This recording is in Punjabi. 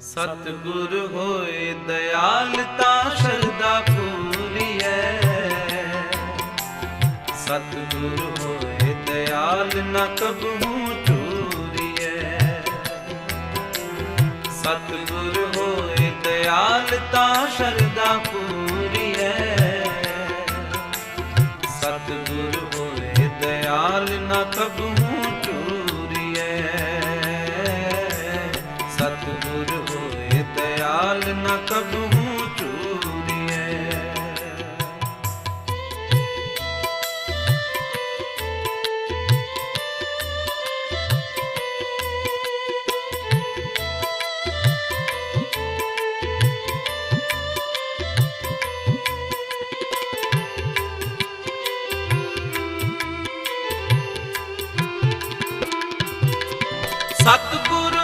ਸਤਿਗੁਰ ਹੋਏ ਦਇਆਲ ਤਾਂ ਸ਼ਰਦਾ ਹੈ ਸਤਿਗੁਰ ਹੋਏ ਦਇਆਲ ਨਾ ਕਬਹੂ ਚੂਰੀਐ। ਸਤਿਗੁਰ ਹੋਏ ਦਇਆਲ ਸ਼ਰਦਾ ਪੂਰੀ ਹੈ ਸਤਿਗੁਰ ਹੋਏ ਦਇਆਲ ਨ ਕਬਹੂ ਦਇਆਲ ਨ ਕਬਹੂ ਚੂਰੀਐ ਸਤਿਗੁਰ